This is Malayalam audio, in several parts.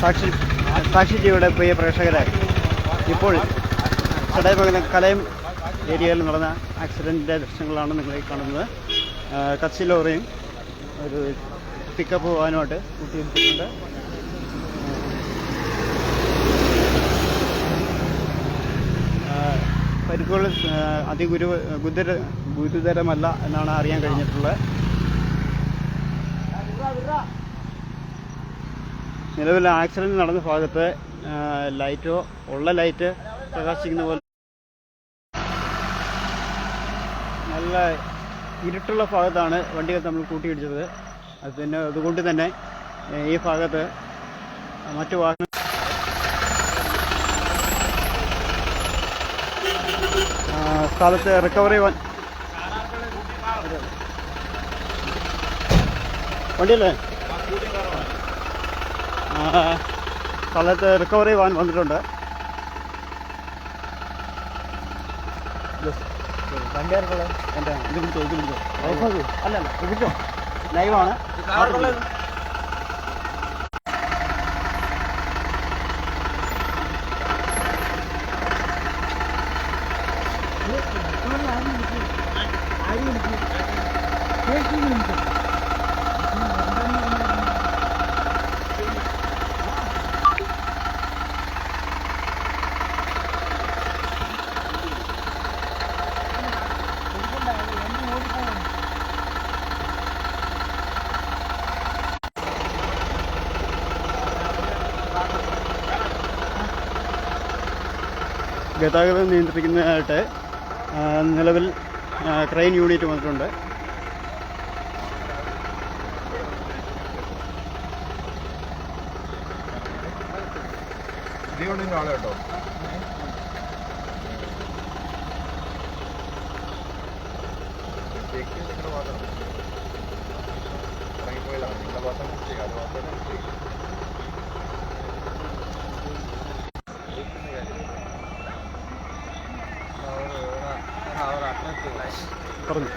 സാക്ഷി സാക്ഷി ടിവിയുടെ പ്രിയ പ്രേക്ഷകരെ ഇപ്പോൾ ചടയമംഗലം കലയം ഏരിയയിൽ നടന്ന ആക്സിഡന്റിന്റെ ദൃശ്യങ്ങളാണ് നിങ്ങളെ കാണുന്നത്. കച്ചി ലോറിയും ഒരു പിക്കപ്പ് വാനുമായിട്ട് കൂട്ടിയിട്ടുണ്ട് പരിക്കുകൾ അതിഗുരു ഗുരുതര ഗുരുതരമല്ല എന്നാണ് അറിയാൻ കഴിഞ്ഞിട്ടുള്ളത്. നിലവിൽ ആക്സിഡന്റ് നടന്ന ഭാഗത്ത് ലൈറ്റോ ഉള്ള ലൈറ്റ് പ്രകാശിക്കുന്ന പോലെ നല്ല ഇരുട്ടുള്ള ഭാഗത്താണ് വണ്ടികൾ നമ്മൾ കൂട്ടിയിടിച്ചത്. അത് പിന്നെ അതുകൊണ്ട് തന്നെ ഈ ഭാഗത്ത് മറ്റു വാഹന സ്ഥലത്ത് റിക്കവറി വണ്ടിയല്ലേ? സ്ഥലത്ത് റിക്കവറി വാൻ വന്നിട്ടുണ്ട് വണ്ടി ആർക്കുള്ളത് എൻ്റെ ഇത് പിടിച്ചോ ഇത് പിടിച്ചോ ലൈഫ് അല്ല അല്ല ഇത് പിടിച്ചോ ലൈവാണ് ഗതാഗതം നിയന്ത്രിക്കുന്നതിനായിട്ട് നിലവിൽ ക്രെയിൻ യൂണിറ്റ് വന്നിട്ടുണ്ട്. ആളെ കേട്ടോ. ഇറങ്ങിപ്പോയില്ല നിങ്ങളുടെ ഭാഗം മിസ്റ്റേക്ക് അത് ഭാഗത്താണ് മിസ്റ്റേക്ക് പറഞ്ഞു.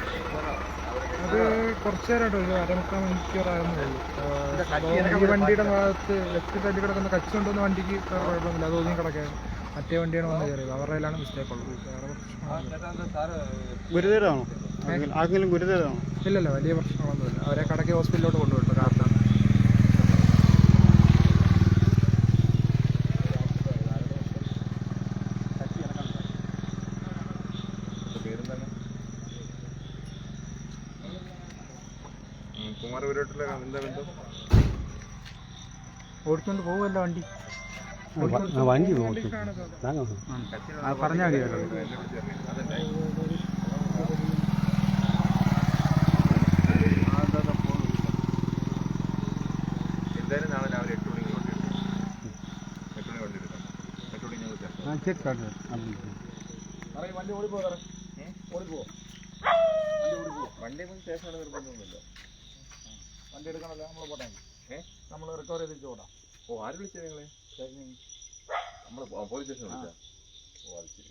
അത് കുറച്ചു നേരമായിട്ട് ഒരു അരമുക്കാൽ മണിക്കൂറായിരുന്നു ഈ വണ്ടിയുടെ ഭാഗത്ത് ലെഫ്റ്റ് സൈഡിൽ കിടക്കുന്ന കച്ചി കൊണ്ടുവന്ന വണ്ടിക്ക് വേറെ കുഴപ്പമൊന്നുമില്ല. അത് ഒതുങ്ങി കിടക്കാൻ മറ്റേ വണ്ടിയാണ് വന്ന് കയറിയത്. അവരുടെ കയ്യിലാണ് മിസ്റ്റേക്ക് ഉള്ളത്. ഗുരുതരമാണോ? ആർക്കെങ്കിലും ഗുരുതരമാണോ? ഇല്ലല്ല വലിയ പ്രശ്നങ്ങളൊന്നുമില്ല. അവരെ കടക്കി ഹോസ്പിറ്റലിലോട്ട് കൊണ്ടുപോയിട്ടുണ്ട് കാരണം പേരെന്താണ്? കുമാർ ഉരുട്ടിലെ എന്താ ബന്ധം? ഓടിച്ചോണ്ട് പോകുമല്ല വണ്ടി? വണ്ടി പറഞ്ഞാൽ മതി. എന്തായാലും നാളെ രാവിലെ എട്ട് മണിക്ക് വണ്ടി എടുക്കും എട്ട് മണി വണ്ടി എടുക്കാം എട്ട് മണിക്ക് ഞങ്ങൾ ചേർക്കാം. വണ്ടി ഓടിപ്പോ ഓടിപ്പോ വണ്ടി സ്റ്റേഷനിൽ നിർബന്ധമൊന്നുമില്ല വണ്ടി എടുക്കണല്ലോ നമ്മൾ പോട്ടെ ഏ നമ്മൾ റിക്കവർ ചെയ്തിട്ട് ഓടാം ഓ ആര് വിളിച്ചത് നിങ്ങളെ നമ്മൾ പോലീസ് സ്റ്റേഷൻ വിളിച്ചാ ഓ അത് ശരി